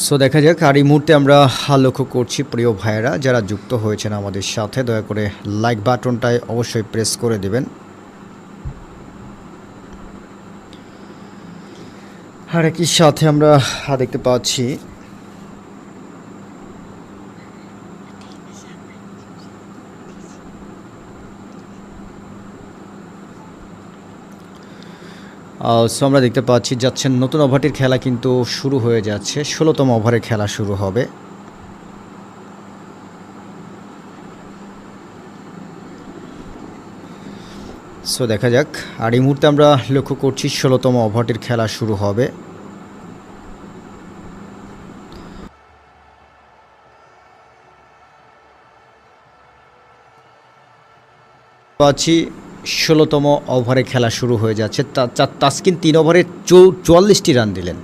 So দেখা যাক, আর এই মুহূর্তে আমরা লক্ষ্য করছি প্রিয় ভাইয়েরা, যারা যুক্ত হয়েছেন আমাদের সাথে, দয়া করে লাইক বাটনটায় অবশ্যই প্রেস করে দেবেন। আর একই সাথে আমরা দেখতে পাচ্ছি সো আমরা দেখতে পাচ্ছি যাচ্ছেন নতুন ওভারটির খেলা কিন্তু শুরু হয়ে যাচ্ছে। ষোলোতম ওভারে খেলা শুরু হবে। সো দেখা যাক, আর এই মুহূর্তে আমরা লক্ষ্য করছি ষোলোতম ওভারটির খেলা শুরু হবে। পাচ্ছি ষোলোতম ওভারে খেলা শুরু হয়ে যাচ্ছে। তাসকিন তিন ওভারে চৌ- চুয়াল্লিশটি রান দিলেন।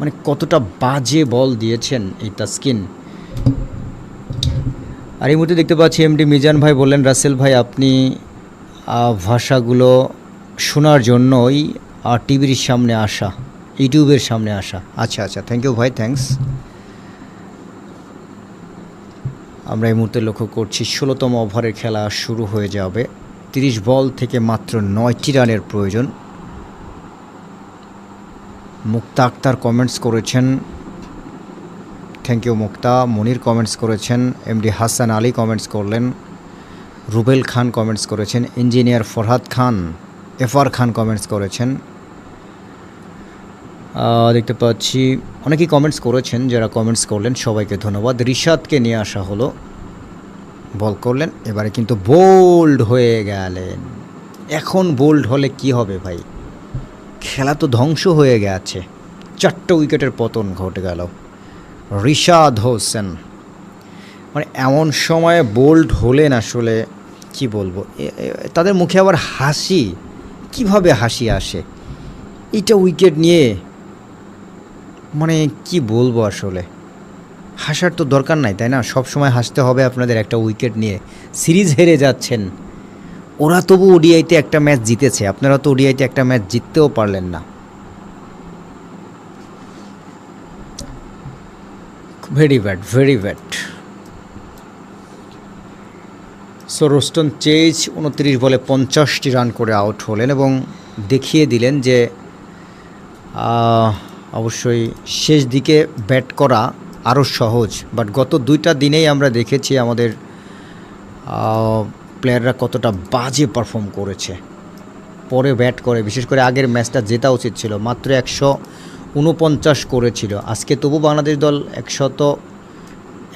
মানে কতটা বাজে বল দিয়েছেন এই তাসকিন। আর এই মুহূর্তে দেখতে পাচ্ছি এমডি মিজান ভাই বললেন রাসেল ভাই আপনি ভাষাগুলো শোনার জন্যই আর টিভির সামনে আসা ইউটিউবের সামনে আসা। আচ্ছা আচ্ছা থ্যাংক ইউ ভাই থ্যাঙ্কস আমরা এই মুহূর্তে লক্ষ্য করছি ষোলোতম ওভারের খেলা শুরু হয়ে যাবে। তিরিশ বল থেকে মাত্র নয়টি রানের প্রয়োজন। মুক্তা আক্তার কমেন্টস করেছেন। Thank you Mukta. Monir comments করেছেন। এমডি হাসান আলী কমেন্টস করলেন। রুবেল খান কমেন্টস করেছেন। Engineer Farhad Khan FR Khan comments করেছেন। দেখতে পাচ্ছি, অনেকেই কমেন্টস করেছেন, যারা কমেন্টস করলেন, সবাইকে ধন্যবাদ। রিশাদকে নিয়ে আসা হলো। বল করলেন, এবারে কিন্তু বোল্ড হয়ে গেলেন। এখন বোল্ড হলে কি হবে ভাই? খেলা তো ধ্বংস হয়ে গেছে। চারটে উইকেটের পতন ঘটে গেল। রিশাদ হোসেন। মানে এমন সময়ে বোল্ড হলেন আসলে, কি বলব? তাদের মুখে আবার হাসি। কীভাবে হাসি আসে? এইটা উইকেট নিয়ে মানে কি বলব আসলে? হাসার তো দরকার নাই, তাই না? সব সময় হাসতে হবে আপনাদের একটা উইকেট নিয়ে। সিরিজ হেরে যাচ্ছেন। ওরা তবু ওডিআইতে একটা ম্যাচ জিতেছে। আপনারা তো ওডিআইতে একটা ম্যাচ জিততেও পারলেন না। Very bad very bad so Roston Chase উনত্রিশ বলে পঞ্চাশটি রান করে আউট হলেন এবং দেখিয়ে দিলেন যে অবশ্যই শেষ দিকে ব্যাট করা আরও সহজ বাট গত দুইটা দিনেই আমরা দেখেছি আমাদের প্লেয়াররা কতটা বাজে পারফর্ম করেছে। পরে ব্যাট করে, বিশেষ করে আগের ম্যাচটা জেতা উচিত ছিল, মাত্র একশো উনপঞ্চাশ করেছিল। আজকে তবু বাংলাদেশ দল একশত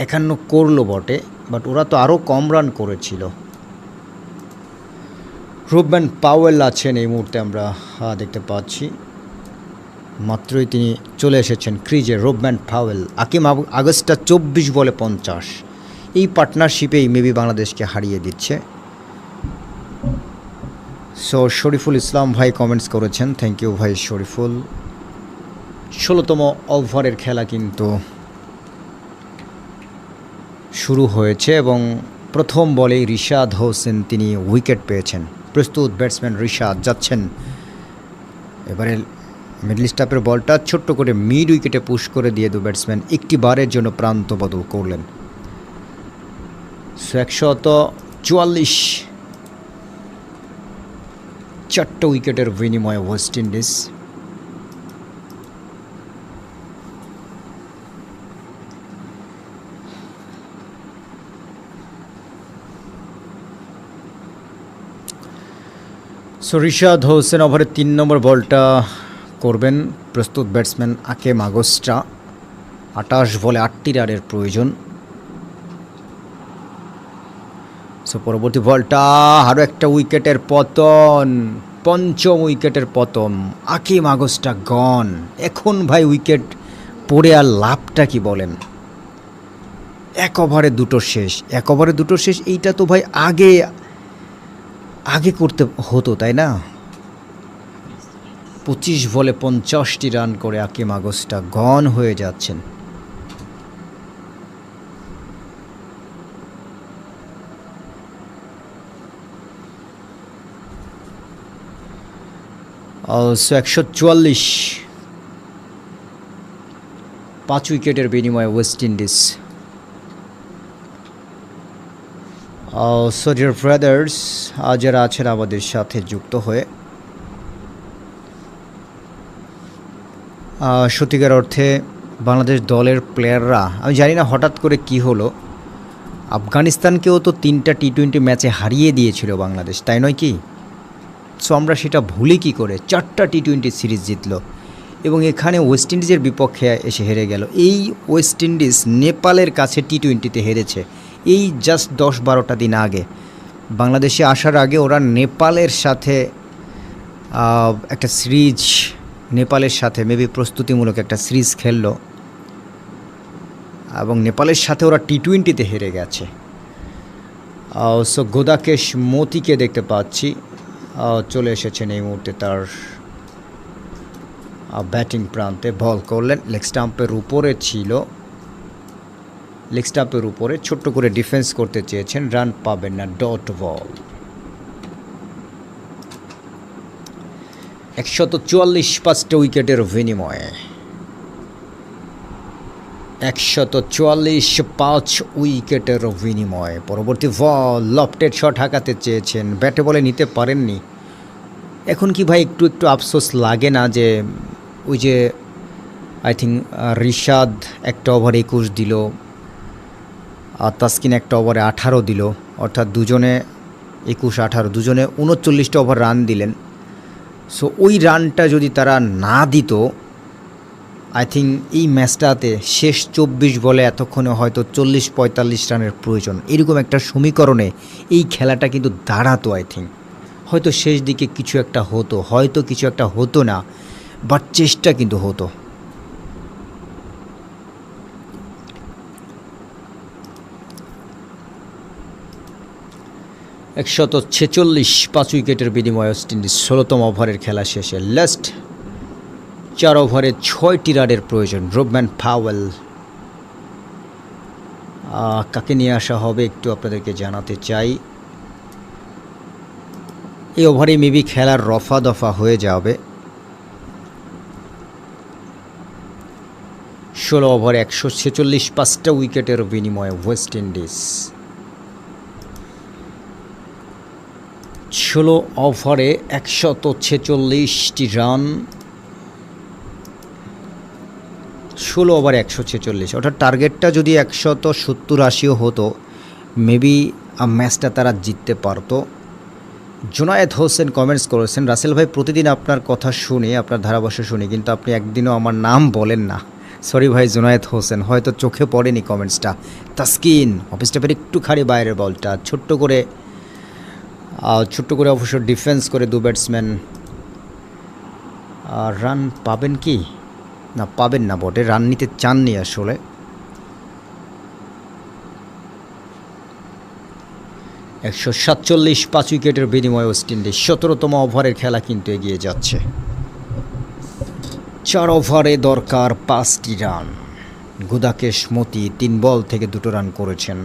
একান্ন করল বটে বাট ওরা তো আরও কম রান করেছিল। রুবম্যান পাওয়েল আছেন এই মুহূর্তে আমরা দেখতে পাচ্ছি। মাত্রই তিনি চলে এসেছেন ক্রিজে রোবম্যান পাওয়েল, আকিম আগস্টটা চব্বিশ বলে পঞ্চাশ। এই পার্টনারশিপেই মেবি বাংলাদেশকে হারিয়ে দিচ্ছে। সো শরীফুল ইসলাম ভাই কমেন্টস করেছেন। থ্যাংক ইউ ভাই শরীফুল। ষোলোতম ওভারের খেলা কিন্তু শুরু হয়েছে এবং প্রথম বলেই রিশাদ হোসেন তিনি উইকেট পেয়েছেন। প্রস্তুত ব্যাটসম্যান রিশাদ যাচ্ছেন। এবারে মিডল স্টাপের বলটা ছোট্ট করে মিড উইকেটে পুশ করে দিয়ে দু ব্যাটসম্যান একটি বারের জন্য প্রান্ত বদল করলেন। একশত চুয়াল্লিশ চারটে উইকেটের বিনিময়ে West Indies. So Rishad Hossain ওভারের তিন নম্বর বলটা করবেন প্রস্তুত ব্যাটসম্যান আকেম আগস্টা। আটাশ বলে আটটি রানের প্রয়োজন। সো পরবর্তী বলটা আরও একটা উইকেটের পতন, পঞ্চম উইকেটের পতন। আকিম আগস্টা গন এখন ভাই উইকেট পড়ে আর লাভটা কি বলেন? এক ওভারে দুটো শেষ। এক ওভারে দুটো শেষ, এইটা তো ভাই আগে আগে করতে হতো, তাই না? পঁচিশ বলে পঞ্চাশটি রান করে আকিম আগস্টা গন হয়ে যাচ্ছেন। সো একশো চুয়াল্লিশ। পাঁচ উইকেটের বিনিময়ে West Indies. So dear brothers যারা আছেন আমাদের সাথে যুক্ত হয়ে সত্যিকার অর্থে বাংলাদেশ দলের প্লেয়াররা আমি জানি না হঠাৎ করে কি হলো। আফগানিস্তানকেও তো তিনটা টি টোয়েন্টি ম্যাচে হারিয়ে দিয়েছিল বাংলাদেশ, তাই নয় কি? সো আমরা সেটা ভুলি কি করে? চারটা টি টোয়েন্টি সিরিজ জিতলো এবং এখানে ওয়েস্ট ইন্ডিজের বিপক্ষে এসে হেরে গেল। এই ওয়েস্ট ইন্ডিজ নেপালের কাছে টি টোয়েন্টিতে হেরেছে। এই জাস্ট দশ বারোটা দিন আগে। বাংলাদেশে আসার আগে ওরা নেপালের সাথে একটা সিরিজ নেপালের সাথে মেবি প্রস্তুতিমূলক একটা সিরিজ খেললো। এবং নেপালের সাথে ওরা টি টোয়েন্টিতে হেরে গেছে। সো গোদাকেশ মতিকে দেখতে পাচ্ছি। চলে এসেছেন এই মুহূর্তে তার ব্যাটিং প্রান্তে। বল করলেন। লেগ স্টাম্পের উপরে ছিল। লেগ স্টাম্পের উপরে ছোট্ট করে ডিফেন্স করতে চেয়েছেন। রান পাবেন না, ডট বল। একশত চুয়াল্লিশ পাঁচটা উইকেটের বিনিময়ে। একশত চুয়াল্লিশ পাঁচ উইকেটের বিনিময়ে। পরবর্তী বল, লফটেড শট হাঁকাতে চেয়েছেন। ব্যাটে বলে নিতে পারেননি। এখন কি ভাই একটু একটু আফসোস লাগে না যে ওই যে আই থিঙ্ক রিশাদ একটা ওভার একুশ দিল, আর তাসকিন একটা ওভারে আঠারো দিল, অর্থাৎ দুজনে একুশ আঠারো, দুজনে উনচল্লিশটা ওভার রান দিলেন। সো ওই রানটা যদি তারা না দিত আই থিঙ্ক এই ম্যাচটাতে শেষ চব্বিশ বলে এতক্ষণে হয়তো চল্লিশ পঁয়তাল্লিশ রানের প্রয়োজন। এরকম একটা সমীকরণে এই খেলাটা কিন্তু দাঁড়াতো আই থিঙ্ক হয়তো শেষ দিকে কিছু একটা হতো, হয়তো কিছু একটা হতো না বাট চেষ্টা কিন্তু হতো। একশত ছেচল্লিশ, পাঁচ উইকেটের বিনিময়ে ওয়েস্ট ইন্ডিজ ষোলোতম ওভারের খেলা শেষে লাস্ট চার ওভারে ছয়টি রানের প্রয়োজন। Rovman Powell. কাকে নিয়ে আসা হবে একটু আপনাদেরকে জানাতে চাই। এই ওভারে মেবি খেলার রফা দফা হয়ে যাবে। ষোলো ওভারে একশো ছেচল্লিশ, পাঁচটা উইকেটের বিনিময়ে ওয়েস্ট ইন্ডিজ। ষোলো ওভারে একশত ছেচল্লিশটি রান। ষোলো ওভার একশো ছেচল্লিশ। অর্থাৎ টার্গেটটা যদি একশত সত্তর আশিও হতো, মেবি ম্যাচটা তারা জিততে পারতো। জোনায়েদ হোসেন কমেন্টস করেছেন, রাসেল ভাই, প্রতিদিন আপনার কথা শুনি, আপনার ধারাভাষ্য শুনি, কিন্তু আপনি একদিনও আমার নাম বলেন না। সরি ভাই, জোনায়েদ হোসেন, হয়তো চোখে পড়েনি কমেন্টসটা। তাস্কিন, অফিস স্টাফের একটু খাড়ি বাইরের বলটা, ছোট্ট করে ছোট্ট করে অবশ্য ডিফেন্স করে দু ব্যাটসম্যান রান পাবেন কি? না, পাবেন না বটে রান নিতে চাননি আসলে। একশো সাতচল্লিশ পাঁচ উইকেটের বিনিময়ে ওয়েস্ট ইন্ডিজ সতেরোতম ওভারের খেলা কিন্তু এগিয়ে যাচ্ছে। চার ওভারে দরকার পাঁচটি রান গুদাকেশ মতি তিন বল থেকে দুটো রান করেছেন।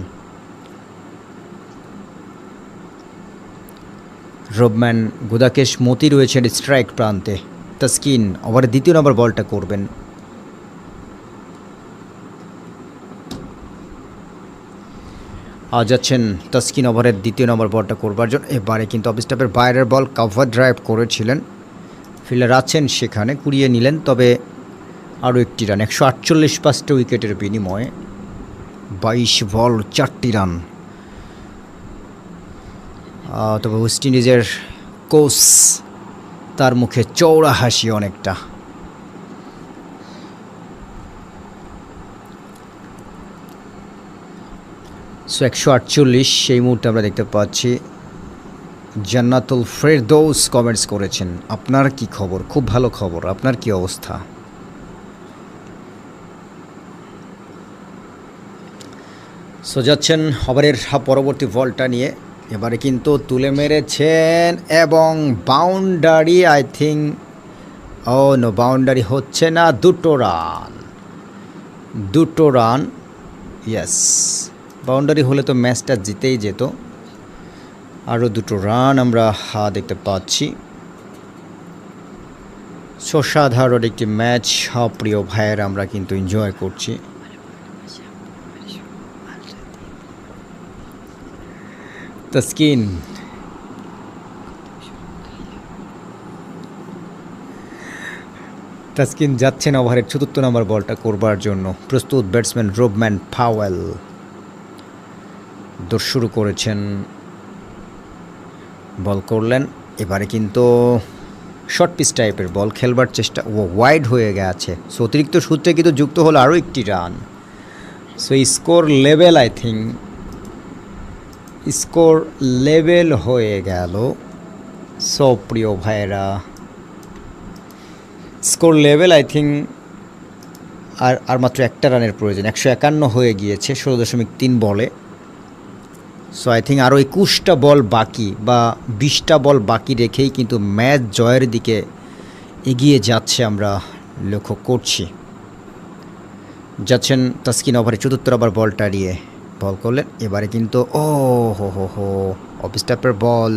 রবম্যান গুদাকেশ মতি রয়েছেন স্ট্রাইক প্রান্তে। তাস্কিন ওভারের দ্বিতীয় নম্বর বলটা করবেন। আজ যাচ্ছেন তাস্কিন ওভারের দ্বিতীয় নম্বর বলটা করবার জন্য। এবারে কিন্তু অফ স্টাফের বাইরের বল কাভার ড্রাইভ করেছিলেন। ফিল্ডার আছেন সেখানে, কুড়িয়ে নিলেন, তবে আরও একটি রান, একশো আটচল্লিশ পাঁচটা উইকেটের বিনিময়ে বাইশ বল, চারটি রান। তবে ওয়েস্ট ইন্ডিজের কোচ, তার মুখে চৌড়া হাসি অনেকটা। সো একশো আটচল্লিশ, সেই মুহূর্তে আমরা দেখতে পাচ্ছি জান্নাতুল ফেরদৌস কমেন্টস করেছেন। আপনার কি খবর? খুব ভালো খবর। আপনার কি অবস্থা? সো যাচ্ছেন ওভারের পরবর্তী বলটা নিয়ে। এবারে কিন্তু তুলে মেরেছেন এবং boundary I think oh no, boundary হচ্ছে না, দুটো রান। দুটো রান ইয়েস বাউন্ডারি হলে তো ম্যাচটা জিতেই যেত। আরও দুটো রান আমরা হা দেখতে পাচ্ছি। সো সাধারণ একটি ম্যাচ প্রিয় ভাইয়ের, আমরা কিন্তু এনজয় করছি। তাস্কিন তাস্কিন যাচ্ছেন ওভারের চতুর্থ নম্বর বলটা করবার জন্য। প্রস্তুত ব্যাটসম্যান রোবম্যান ফাওয়েল দৌড় শুরু করেছেন। বল করলেন। এবারে কিন্তু শর্ট পিচ টাইপের বল খেলবার চেষ্টা ও ওয়াইড হয়ে গেছে। সো অতিরিক্ত সূত্রে কিন্তু যুক্ত হলো আরও একটি run so score level I think score level হয়ে গেল। সো, প্রিয় ভাইয়েরা, স্কোর লেভেল, আই থিঙ্ক, আর আর মাত্র একটা রানের প্রয়োজন। একশো একান্ন হয়ে গিয়েছে, ষোলো দশমিক তিন বলে। সো, আই থিঙ্ক আরও একুশটা বল বাকি বা বিশটা বল বাকি রেখেই কিন্তু ম্যাচ জয়ের দিকে এগিয়ে যাচ্ছে আমরা লক্ষ্য করছি। যাচ্ছেন তাস্কিন ওভারে চতুর্থ ওভার বলটা দিয়ে বল করলেন। এবারে কিন্তু ও হো হো হো টাইপের বল।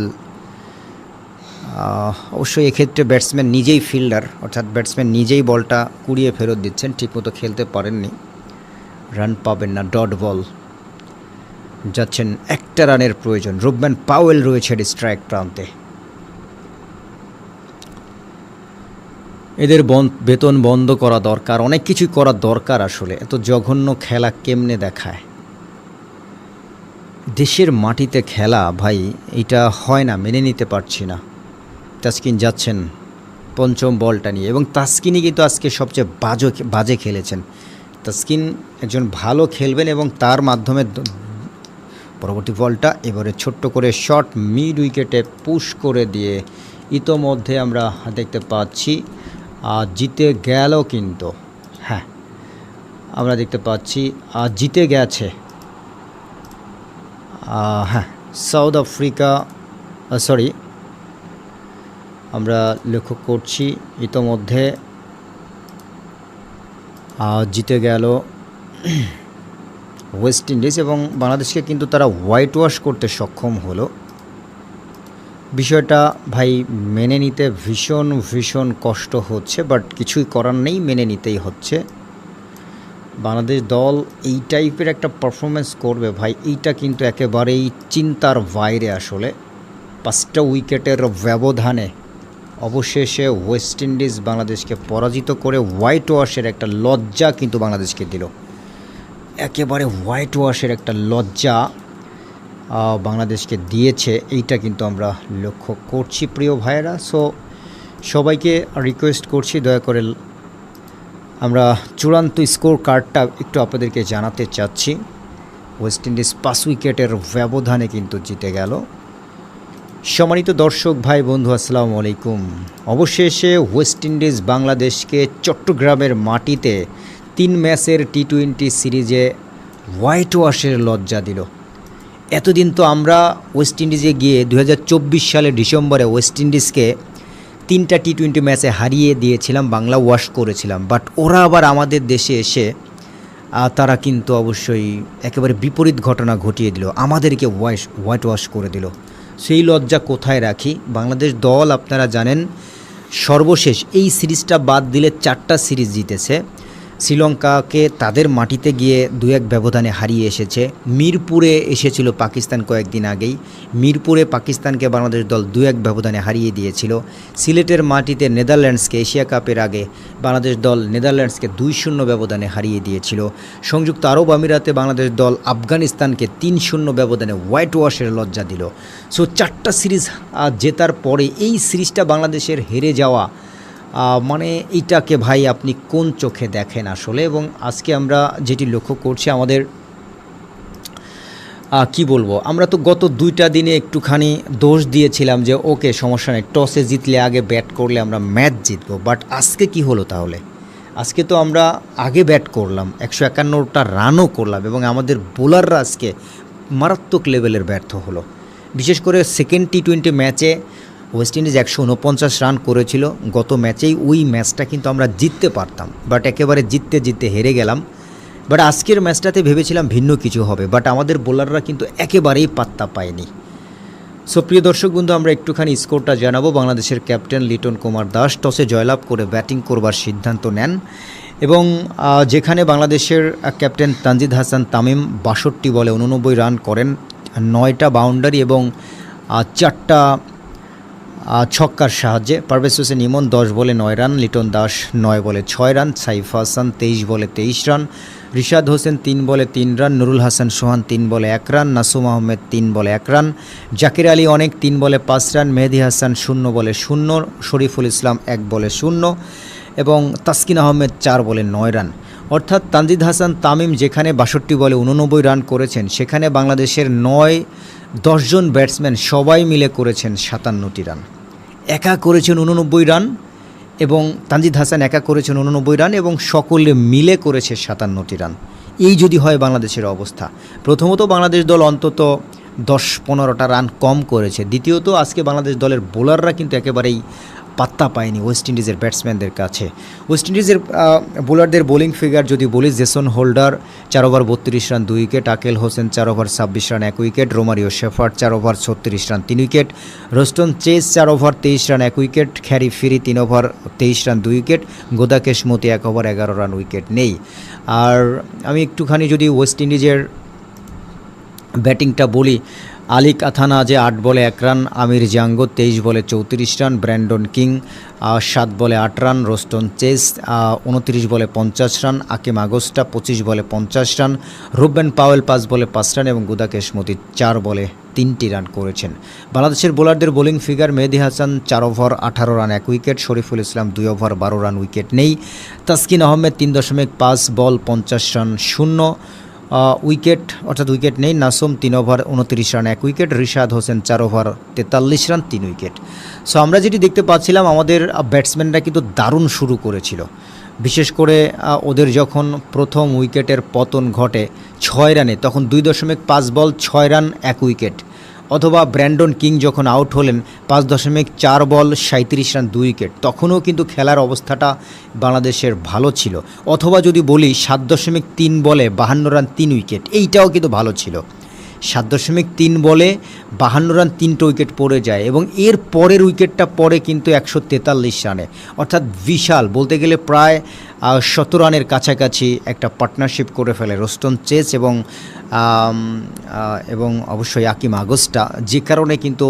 অবশ্যই এক্ষেত্রে ব্যাটসম্যান নিজেই ফিল্ডার অর্থাৎ ব্যাটসম্যান নিজেই বলটা কুড়িয়ে ফেরত দিচ্ছেন, ঠিকমতো খেলতে পারেননি। রান পাবেন না ডট বল যাচ্ছেন একটা রানের প্রয়োজন। রুবম্যান পাওয়েল রয়েছে স্ট্রাইক প্রান্তে। এদের বেতন বন্ধ করা দরকার, অনেক কিছুই করা দরকার আসলে। এত জঘন্য খেলা কেমনে দেখায়? দেশের মাটিতে খেলা, ভাই, এটা হয় না, মেনে নিতে পারছি না। তাস্কিন যাচ্ছেন পঞ্চম বলটা নিয়ে এবং তাস্কিনই কিন্তু আজকে সবচেয়ে বাজো বাজে খেলেছেন। তাস্কিন একজন ভালো খেলবেন এবং তার মাধ্যমে পরবর্তী বলটা এবারে ছোট্ট করে শর্ট মিড উইকেটে পুশ করে দিয়ে ইতোমধ্যে আমরা দেখতে পাচ্ছি, আর জিতে গেল কিন্তু। হ্যাঁ আমরা দেখতে পাচ্ছি, আর জিতে গেছে হ্যাঁ সাউথ আফ্রিকা সরি আমরা লক্ষ্য করছি ইতোমধ্যে জিতে গেল ওয়েস্ট ইন্ডিজ এবং বাংলাদেশকে কিন্তু তারা হোয়াইট ওয়াশ করতে সক্ষম হলো। বিষয়টা ভাই মেনে নিতে ভীষণ ভীষণ কষ্ট হচ্ছে বাট কিছুই করার নেই, মেনে নিতেই হচ্ছে। বাংলাদেশ দল এই টাইপের একটা পারফরমেন্স করবে ভাই, এইটা কিন্তু একেবারেই চিন্তার বাইরে আসলে। পাঁচটা উইকেটের ব্যবধানে অবশেষে ওয়েস্ট ইন্ডিজ বাংলাদেশকে পরাজিত করে হোয়াইট ওয়াশের একটা লজ্জা কিন্তু বাংলাদেশকে দিল। একেবারে হোয়াইট ওয়াশের একটা লজ্জা বাংলাদেশকে দিয়েছে, এইটা কিন্তু আমরা লক্ষ্য করছি প্রিয় ভাইয়েরা। সো সবাইকে রিকোয়েস্ট করছি, দয়া করে আমরা চূড়ান্ত স্কোর কার্ডটা একটু আপনাদেরকে জানাতে চাচ্ছি। ওয়েস্ট ইন্ডিজ পাঁচ উইকেটের ব্যবধানে কিন্তু জিতে গেল। সম্মানিত দর্শক, ভাই, বন্ধু, আসসালামু আলাইকুম। অবশেষে ওয়েস্ট ইন্ডিজ বাংলাদেশকে চট্টগ্রামের মাটিতে তিন ম্যাচের টি টোয়েন্টি সিরিজে হোয়াইট ওয়াশের লজ্জা দিল। এতদিন তো আমরা ওয়েস্ট ইন্ডিজে গিয়ে দু সালের ডিসেম্বরে ওয়েস্ট ইন্ডিজকে তিনটা টি টোয়েন্টি ম্যাচে হারিয়ে দিয়েছিলাম, বাংলা ওয়াশ করেছিলাম। বাট ওরা আবার আমাদের দেশে এসে তারা কিন্তু অবশ্যই একেবারে বিপরীত ঘটনা ঘটিয়ে দিল। আমাদেরকে ওয়াশ হোয়াইট ওয়াশ করে দিল। সেই লজ্জা কোথায় রাখি? বাংলাদেশ দল, আপনারা জানেন, সর্বশেষ এই সিরিজটা বাদ দিলে চারটা সিরিজ জিতেছে। শ্রীলঙ্কাকে তাদের মাটিতে গিয়ে দু এক ব্যবধানে হারিয়ে এসেছে। মিরপুরে এসেছিল পাকিস্তান কয়েকদিন আগেই। মিরপুরে পাকিস্তানকে বাংলাদেশ দল দু এক ব্যবধানে হারিয়ে দিয়েছিল। সিলেটের মাটিতে নেদারল্যান্ডসকে এশিয়া কাপের আগে বাংলাদেশ দল নেদারল্যান্ডসকে দুই শূন্য ব্যবধানে হারিয়ে দিয়েছিল। সংযুক্ত আরব আমিরাতে বাংলাদেশ দল আফগানিস্তানকে তিন শূন্য ব্যবধানে হোয়াইট ওয়াশের লজ্জা দিল। সো চারটা সিরিজ জেতার পরে এই সিরিজটা বাংলাদেশের হেরে যাওয়া মানে এটাকে ভাই আপনি কোন চোখে দেখেন আসলে? এবং আজকে আমরা যেটি লক্ষ্য করছি আমাদের কি বলব? আমরা তো গত দুইটা দিনে একটুখানি দোষ দিয়েছিলাম যে, ওকে সমস্যা নেই, টসে জিতলে আগে ব্যাট করলে আমরা ম্যাচ জিতবো। বাট আজকে কি হলো তাহলে? আজকে তো আমরা আগে ব্যাট করলাম, একশো একান্নটা রানও করলাম এবং আমাদের বোলাররা আজকে মারাত্মক লেভেলের ব্যর্থ হলো। বিশেষ করে সেকেন্ড টি টোয়েন্টি ম্যাচে ওয়েস্ট ইন্ডিজ একশো উনপঞ্চাশ রান করেছিল। গত ম্যাচেই ওই ম্যাচটা কিন্তু আমরা জিততে পারতাম। বাট একেবারে জিততে জিততে হেরে গেলাম। বাট আজকের ম্যাচটাতে ভেবেছিলাম ভিন্ন কিছু হবে। বাট আমাদের বোলাররা কিন্তু একেবারেই পাত্তা পায়নি। সো প্রিয় দর্শক বন্ধু, আমরা একটুখানি স্কোরটা জানাব। বাংলাদেশের ক্যাপ্টেন লিটন কুমার দাস টসে জয়লাভ করে ব্যাটিং করবার সিদ্ধান্ত নেন। এবং যেখানে বাংলাদেশের ক্যাপ্টেন তানজিদ হাসান তামিম বাষট্টি বলে উননব্বই রান করেন। নয়টা বাউন্ডারি এবং চারটা ছক্কার সাহায্যে। পারভেজ হোসেন ইমন দশ বলে নয় রান, লিটন দাস নয় বলে ছয় রান, সাইফ হাসান তেইশ বলে তেইশ রান, রিশাদ হোসেন তিন বলে তিন রান, নুরুল হাসান সোহান তিন বলে এক রান, নাসুম আহমেদ তিন বলে এক রান, জাকির আলী অনেক তিন বলে পাঁচ রান, মেহেদি হাসান শূন্য বলে শূন্য, শরীফুল ইসলাম এক বলে শূন্য এবং তাসকিন আহমেদ চার বলে নয় রান। অর্থাৎ তানজিদ হাসান তামিম যেখানে বাষট্টি বলে উননব্বই রান করেছেন, সেখানে বাংলাদেশের নয় দশজন ব্যাটসম্যান সবাই মিলে করেছেন সাতান্নটি রান। একা করেছেন উননব্বই রান এবং তানজিদ হাসান একা করেছেন উননব্বই রান এবং সকলে মিলে করেছে সাতান্নটি রান। এই যদি হয় বাংলাদেশের অবস্থা। প্রথমত বাংলাদেশ দল অন্তত দশ পনেরোটা রান কম করেছে। দ্বিতীয়ত আজকে বাংলাদেশ দলের বোলাররা কিন্তু একেবারেই পাত্তা পায়নি ওয়েস্ট ইন্ডিজের ব্যাটসম্যানদের কাছে। ওয়েস্ট ইন্ডিজের বোলারদের বোলিং ফিগার যদি বলি জেসন হোল্ডার চার ওভার বত্রিশ রান, দুই উইকেট আকেল হোসেন চার ওভার ছাব্বিশ রান, এক উইকেট রোমারিও শেফার্ড চার ওভার ছত্রিশ রান, তিন উইকেট রোস্টন চেস চার ওভার তেইশ রান, এক উইকেট খ্যারি ফিরি তিন ওভার তেইশ রান, দুই উইকেট গোদাকেশ মতি এক ওভার এগারো রান উইকেট নেই। আর আমি একটুখানি যদি ওয়েস্ট ইন্ডিজের ব্যাটিংটা বলি আলিক কাথানা যে আট বলে এক রান, আমির জাঙ্গো তেইশ বলে চৌত্রিশ রান, ব্র্যান্ডন কিং সাত বলে আট রান, রোস্টন চেস উনত্রিশ বলে পঞ্চাশ রান, আকিম আগস্টা পঁচিশ বলে পঞ্চাশ রান, রুবেন পাওয়েল পাঁচ বলে পাঁচ রান এবং গুদাকেশ মতি চার বলে তিনটি রান করেছেন। বাংলাদেশের বোলারদের বোলিং ফিগার মেহেদি হাসান, চার ওভার, আঠারো রান, এক উইকেট, শরীফুল ইসলাম দুই ওভার, বারো রান, উইকেট নেই। তাসকিন আহমেদ তিন দশমিক পাঁচ বল, পঞ্চাশ রান, শূন্য। উইকেট, অর্থাৎ উইকেট নেই, নাসুম তিন ওভার উনত্রিশ রান, এক উইকেট। রিশাদ হোসেন চার ওভার তেতাল্লিশ রান, তিন উইকেট। সো আমরা যেটি দেখতে পাচ্ছিলাম, আমাদের ব্যাটসম্যানরা কিন্তু দারুণ শুরু করেছিল। বিশেষ করে ওদের যখন প্রথম উইকেটের পতন ঘটে ছয় রানে, তখন দুই দশমিক পাঁচ বল, ছয় রান, এক উইকেট। অথবা ব্র্যান্ডন কিং যখন আউট হলেন পাঁচ দশমিক চার বল সাঁত্রিশ রান দুই উইকেট, তখনও কিন্তু খেলার অবস্থাটা বাংলাদেশের ভালো ছিল। অথবা যদি বলি সাত দশমিক তিন বলে বাহান্ন রান তিন উইকেট, এইটাও কিন্তু ভালো ছিল। সাত দশমিক তিন বলে বাহান্ন রান, তিনটে উইকেট পড়ে যায় এবং এর পরের উইকেটটা পড়ে কিন্তু একশো তেতাল্লিশ রানে। অর্থাৎ বিশাল, বলতে গেলে প্রায় শত রানের কাছাকাছি একটা পার্টনারশিপ করে ফেলে রোস্টন চেস এবং এবং অবশ্যই আকিম আগস্টা। যে কারণে কিন্তু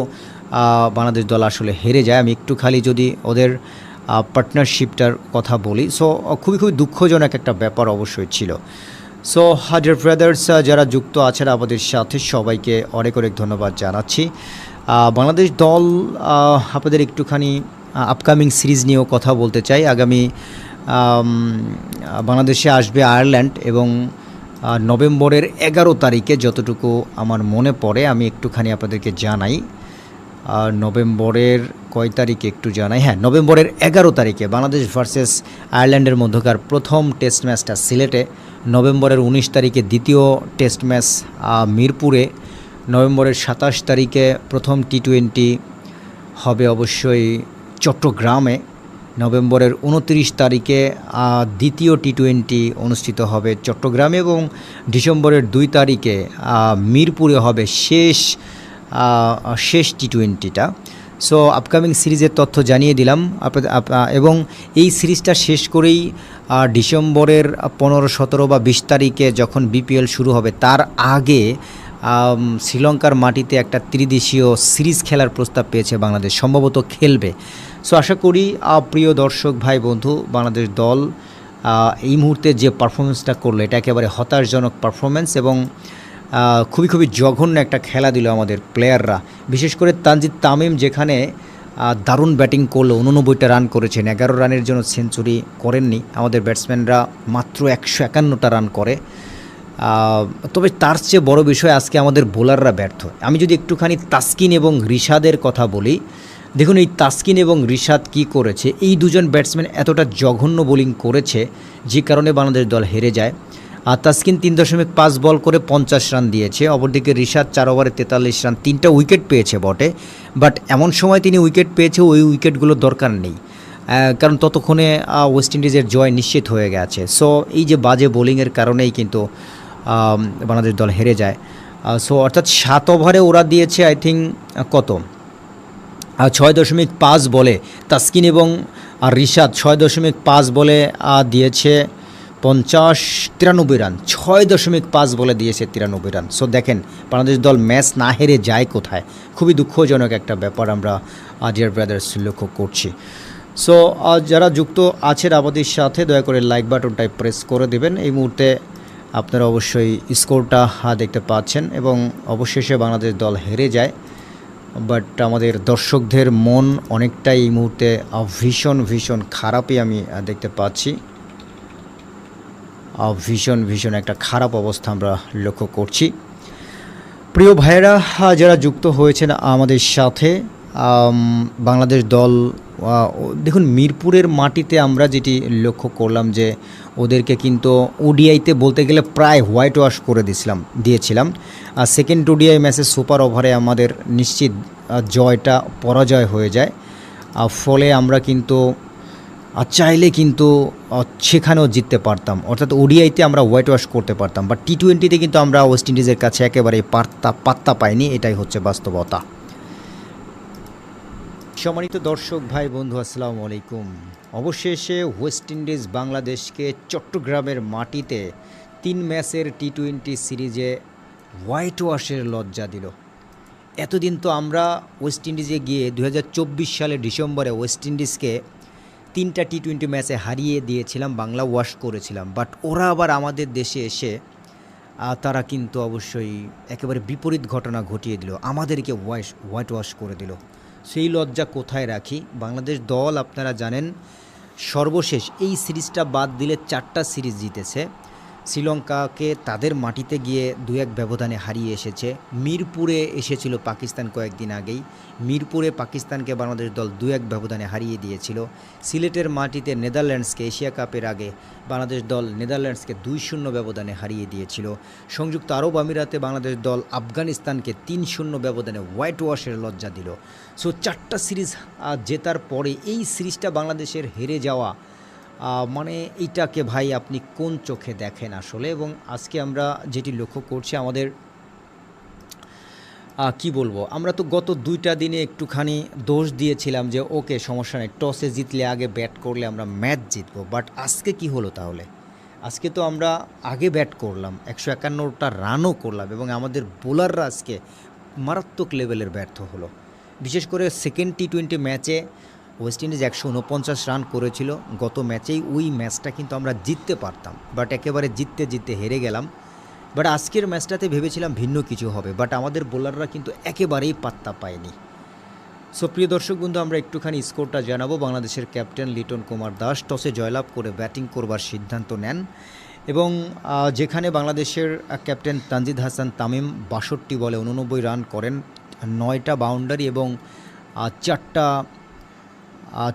বাংলাদেশ দল আসলে হেরে যায়। আমি একটু খালি যদি ওদের পার্টনারশিপটার কথা বলি। সো খুবই খুবই দুঃখজনক একটা ব্যাপার অবশ্যই ছিল। সো হাজার ব্রাদার্স যারা যুক্ত আছেন আমাদের সাথে, সবাইকে অনেক অনেক ধন্যবাদ জানাচ্ছি। বাংলাদেশ দল আপনাদের একটুখানি আপকামিং সিরিজ নিয়েও কথা বলতে চাই। আগামী বাংলাদেশে আসবে আয়ারল্যান্ড এবং নভেম্বরের এগারো তারিখে যতটুকু আমার মনে পড়ে, আমি একটুখানি আপনাদেরকে জানাই। আর নভেম্বরের কয় তারিখে একটু জানাই? হ্যাঁ নভেম্বরের এগারো তারিখে বাংলাদেশ ভার্সেস আয়ারল্যান্ডের মধ্যকার প্রথম টেস্ট ম্যাচটা সিলেটে। নভেম্বরের উনিশ তারিখে দ্বিতীয় টেস্ট ম্যাচ মিরপুরে। নভেম্বরের সাতাশ তারিখে প্রথম টি টোয়েন্টি হবে অবশ্যই চট্টগ্রামে। নভেম্বরের উনত্রিশ তারিখে দ্বিতীয় টি টোয়েন্টি অনুষ্ঠিত হবে চট্টগ্রামে এবং ডিসেম্বরের দুই তারিখে মিরপুরে হবে শেষ শেষ টি টোয়েন্টিটা সো আপকামিং সিরিজের তথ্য জানিয়ে দিলাম। এবং এই সিরিজটা শেষ করেই ডিসেম্বরের পনেরো, সতেরো বা বিশ তারিখে যখন বিপিএল শুরু হবে, তার আগে শ্রীলঙ্কার মাটিতে একটা ত্রিদেশীয় সিরিজ খেলার প্রস্তাব পেয়েছে বাংলাদেশ। সম্ভবত খেলবে। সো আশা করি প্রিয় দর্শক, ভাই, বন্ধু, বাংলাদেশ দল এই মুহূর্তে যে পারফরমেন্সটা করল, এটা একেবারে হতাশজনক পারফরমেন্স এবং খুবই খুবই জঘন্য একটা খেলা দিল আমাদের প্লেয়াররা। বিশেষ করে তানজিদ তামিম যেখানে দারুণ ব্যাটিং করল, উননব্বইটা রান করেছেন, এগারো রানের জন্য সেঞ্চুরি করেননি। আমাদের ব্যাটসম্যানরা মাত্র একশো একান্নটা রান করে। তবে তার চেয়ে বড় বিষয় আজকে আমাদের বোলাররা ব্যর্থ। আমি যদি একটুখানি তাস্কিন এবং রিশাদের কথা বলি, দেখুন এই তাসকিন এবং রিশাদ কি করেছে? এই দুজন ব্যাটসম্যান এতটা জঘন্য বোলিং করেছে, যে কারণে বাংলাদেশ দল হেরে যায়। আর তাসকিন তিন দশমিক পাঁচ বল করে পঞ্চাশ রান দিয়েছে। অপরদিকে রিশাদ চার ওভারে তেতাল্লিশ রান, তিনটা উইকেট পেয়েছে বটে। বাট এমন সময় তিনি উইকেট পেয়েছে, ওই উইকেটগুলোর দরকার নেই। কারণ ততক্ষণে ওয়েস্ট ইন্ডিজের জয় নিশ্চিত হয়ে গেছে। সো, এই যে বাজে বোলিংয়ের কারণেই কিন্তু বাংলাদেশ দল হেরে যায়। সো, অর্থাৎ সাত ওভারে ওরা দিয়েছে, আই থিঙ্ক, কত? ছয় দশমিক পাঁচ বলে তাসকিন এবং, আর রিশাদ ছয় দশমিক পাঁচ বলে দিয়েছে পঞ্চাশ তিরানব্বই রান, ছয় দশমিক পাঁচ বলে দিয়েছে তিরানব্বই রান। সো দেখেন, বাংলাদেশ দল ম্যাচ না হেরে যায় কোথায়? খুবই দুঃখজনক একটা ব্যাপার আমরা ডিয়ার ব্রাদার্স লক্ষ্য করছি। সো যারা যুক্ত আছেন আমাদের সাথে, দয়া করে লাইক বাটনটাই প্রেস করে দেবেন। এই মুহূর্তে আপনারা অবশ্যই স্কোরটা দেখতে পাচ্ছেন এবং অবশেষে বাংলাদেশ দল হেরে যায়। বাট আমাদের দর্শকদের মন অনেকটাই এই মুহূর্তে ভীষণ ভীষণ খারাপই আমি দেখতে পাচ্ছি। ভীষণ ভীষণ একটা খারাপ অবস্থা আমরা লক্ষ্য করছি। প্রিয় ভাইয়েরা যারা যুক্ত হয়েছেন আমাদের সাথে বাংলাদেশ দল দেখুন, মিরপুরের মাটিতে আমরা যেটি লক্ষ্য করলাম যে ওদেরকে কিন্তু ওডিআইতে বলতে গেলে প্রায় হোয়াইট ওয়াশ করে দিয়েছিলাম দিয়েছিলাম। আর সেকেন্ড ওডিআই ম্যাচে সুপার ওভারে আমাদের নিশ্চিত জয়টা পরাজয় হয়ে যায়। ফলে আমরা কিন্তু আর চাইলে কিন্তু সেখানেও জিততে পারতাম। অর্থাৎ ওডিআইতে আমরা হোয়াইট ওয়াশ করতে পারতাম। বাট টি টোয়েন্টিতে কিন্তু আমরা ওয়েস্ট ইন্ডিজের কাছে একেবারে পাত্তা পাত্তা পাইনি। এটাই হচ্ছে বাস্তবতা। সম্মানিত দর্শক, ভাই, বন্ধু, আসসালামু আলাইকুম। অবশেষে ওয়েস্ট ইন্ডিজ বাংলাদেশকে চট্টগ্রামের মাটিতে তিন ম্যাচের টি টোয়েন্টি সিরিজে হোয়াইট ওয়াশের লজ্জা দিল। এতদিন তো আমরা ওয়েস্ট ইন্ডিজে গিয়ে দু সালের ডিসেম্বরে ওয়েস্ট ইন্ডিজকে তিনটা টি টোয়েন্টি ম্যাচে হারিয়ে দিয়েছিলাম, বাংলা ওয়াশ করেছিলাম। বাট ওরা আবার আমাদের দেশে এসে তারা কিন্তু অবশ্যই একেবারে বিপরীত ঘটনা ঘটিয়ে দিল। আমাদেরকে ওয়াশ হোয়াইট ওয়াশ করে দিল। সেই লজ্জা কোথায় রাখি? বাংলাদেশ দল, আপনারা জানেন, সর্বশেষ এই সিরিজটা বাদ দিলে চারটা সিরিজ জিতেছে। শ্রীলঙ্কাকে তাদের মাটিতে গিয়ে দু এক ব্যবধানে হারিয়ে এসেছে। মিরপুরে এসেছিল পাকিস্তান কয়েকদিন আগেই। মিরপুরে পাকিস্তানকে বাংলাদেশ দল দু এক ব্যবধানে হারিয়ে দিয়েছিল। সিলেটের মাটিতে নেদারল্যান্ডসকে এশিয়া কাপের আগে বাংলাদেশ দল নেদারল্যান্ডসকে দুই শূন্য ব্যবধানে হারিয়ে দিয়েছিল। সংযুক্ত আরব আমিরাতে বাংলাদেশ দল আফগানিস্তানকে তিন শূন্য ব্যবধানে হোয়াইট ওয়াশের লজ্জা দিল। সো চারটা সিরিজ জেতার পরে এই সিরিজটা বাংলাদেশের হেরে যাওয়া মানে এটাকে ভাই আপনি কোন চোখে দেখেন আসলে? এবং আজকে আমরা যেটি লক্ষ্য করছি আমাদের কি বলব? আমরা তো গত দুইটা দিনে একটুখানি দোষ দিয়েছিলাম যে, ওকে সমস্যা নেই, টসে জিতলে আগে ব্যাট করলে আমরা ম্যাচ জিতবো। বাট আজকে কি হলো তাহলে? আজকে তো আমরা আগে ব্যাট করলাম, একশো একান্নটা রানও করলাম এবং আমাদের বোলাররা আজকে মারাত্মক লেভেলের ব্যর্থ হলো। বিশেষ করে সেকেন্ড টি টোয়েন্টি ম্যাচে ওয়েস্ট ইন্ডিজ একশো উনপঞ্চাশ রান করেছিল। গত ম্যাচেই ওই ম্যাচটা কিন্তু আমরা জিততে পারতাম। বাট একেবারে জিততে জিততে হেরে গেলাম। বাট আজকের ম্যাচটাতে ভেবেছিলাম ভিন্ন কিছু হবে। বাট আমাদের বোলাররা কিন্তু একেবারেই পাত্তা পায়নি। সো প্রিয় দর্শক বন্ধু, আমরা একটুখানি স্কোরটা জানাব। বাংলাদেশের ক্যাপ্টেন লিটন কুমার দাস টসে জয়লাভ করে ব্যাটিং করবার সিদ্ধান্ত নেন। এবং যেখানে বাংলাদেশের ক্যাপ্টেন তানজিদ হাসান তামিম বাষট্টি বলে উননব্বই রান করেন। নয়টা বাউন্ডারি এবং চারটা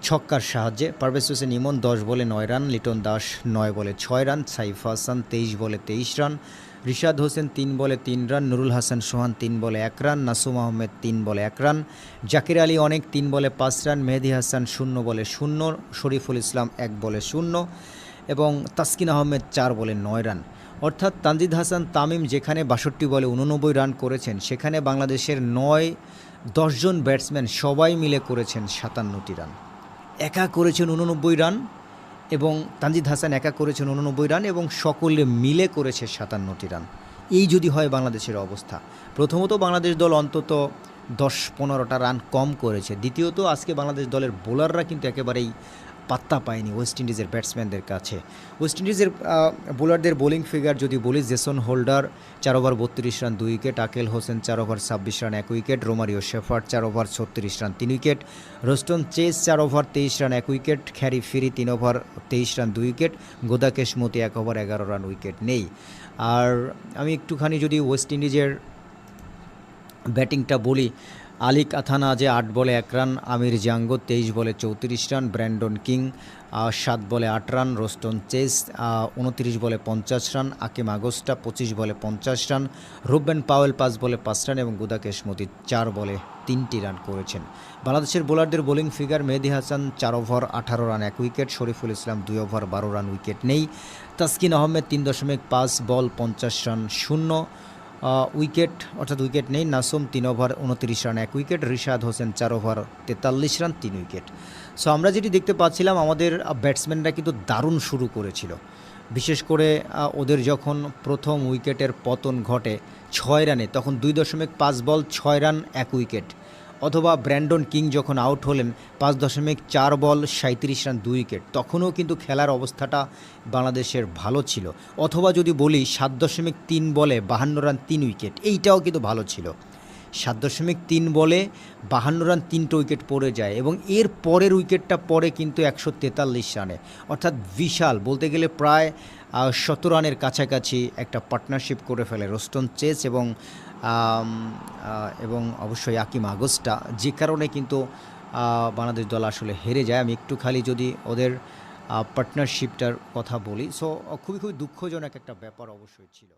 ছক্কার সাহায্যে। পারভেজ হোসেন ইমন, দশ বলে নয় রান, লিটন দাস নয় বলে ছয় রান, সাইফ হাসান তেইশ বলে তেইশ রান, রিশাদ হোসেন তিন বলে তিন রান, নুরুল হাসান সোহান তিন বলে এক রান, নাসুম আহমেদ তিন বলে এক রান, জাকির আলী অনেক তিন বলে পাঁচ রান, মেহেদি হাসান শূন্য বলে শূন্য, শরীফুল ইসলাম এক বলে শূন্য এবং তাসকিন আহমেদ চার বলে নয় রান। অর্থাৎ তানজিদ হাসান তামিম যেখানে বাষট্টি বলে উননব্বই রান করেছেন, সেখানে বাংলাদেশের নয় দশজন ব্যাটসম্যান সবাই মিলে করেছেন সাতান্নটি রান। একা করেছেন উননব্বই রান এবং তানজিদ হাসান একা করেছেন উননব্বই রান এবং সকলে মিলে করেছে সাতান্নটি রান। এই যদি হয় বাংলাদেশের অবস্থা। প্রথমত বাংলাদেশ দল অন্তত দশ পনেরোটা রান কম করেছে। দ্বিতীয়ত আজকে বাংলাদেশ দলের বোলাররা কিন্তু একেবারেই পাত্তা পায়নি ওয়েস্ট ইন্ডিজের ব্যাটসম্যানদের কাছে। ওয়েস্ট ইন্ডিজের বোলারদের বোলিং ফিগার যদি বলি, জেসন হোল্ডার চার ওভার বত্রিশ রান, দুই উইকেট। আকেল হোসেন চার ওভার ছাব্বিশ রান, এক উইকেট। রোমারিও শেফার্ড চার ওভার ছত্রিশ রান, তিন উইকেট। রোস্টন চেস চার ওভার তেইশ রান, এক উইকেট। খ্যারি ফিরি তিন ওভার তেইশ রান, দুই উইকেট। গোদাকেশ মতি এক ওভার এগারো রান, উইকেট নেই। আর আমি একটুখানি যদি ওয়েস্ট ইন্ডিজের ব্যাটিংটা বলি আলিক আথানা যে আট বলে এক রান, আমির জাঙ্গো তেইশ বলে চৌত্রিশ রান, ব্র্যান্ডন কিং সাত বলে আট রান, রোস্টন চেস উনত্রিশ বলে পঞ্চাশ রান, আকিম আগস্টা পঁচিশ বলে পঞ্চাশ রান, রুবেন পাওয়েল পাঁচ বলে পাঁচ রান এবং গুদাকেশ মতি চার বলে তিনটি রান করেছেন। বাংলাদেশের বোলারদের বোলিং ফিগার মেহেদি হাসান, চার ওভার, আঠারো রান, এক উইকেট, শরীফুল ইসলাম দুই ওভার, বারো রান, উইকেট নেই। তাসকিন আহমেদ তিন দশমিক পাঁচ, বল পঞ্চাশ রান, শূন্য। উইকেট, অর্থাৎ উইকেট নেই, নাসুম তিন ওভার, উনত্রিশ রান, এক উইকেট, রিশাদ হোসেন চার ওভার, তেতাল্লিশ রান, তিন উইকেট। সো আমরা যেটি দেখতে পাচ্ছিলাম, আমাদের ব্যাটসম্যানরা কিন্তু দারুণ শুরু করেছিল। বিশেষ করে ওদের যখন প্রথম উইকেটের পতন ঘটে ছয় রানে, তখন দুই দশমিক পাঁচ বল, ছয় রান, এক উইকেট। অথবা ব্র্যান্ডন কিং যখন আউট হলেন, পাঁচ দশমিক চার বল সাঁত্রিশ রান, দুই উইকেট, তখনও কিন্তু খেলার অবস্থাটা বাংলাদেশের ভালো ছিল। অথবা যদি বলি, সাত দশমিক তিন বলে বাহান্ন রান, তিন উইকেট, এইটাও কিন্তু ভালো ছিল। সাত দশমিক তিন বলে বাহান্ন রান, তিনটে উইকেট পড়ে যায় এবং এর পরের উইকেটটা পড়ে কিন্তু একশো তেতাল্লিশ রানে। অর্থাৎ বিশাল, বলতে গেলে প্রায় শত রানের কাছাকাছি একটা পার্টনারশিপ করে ফেলে রোস্টন চেস এবং এবং অবশ্যই আকিম আগস্টা। যে কারণে কিন্তু বাংলাদেশ দল আসলে হেরে যায়। আমি একটু খালি যদি ওদের পার্টনারশিপটার কথা বলি। সো খুবই খুবই দুঃখজনক একটা ব্যাপার অবশ্যই ছিল।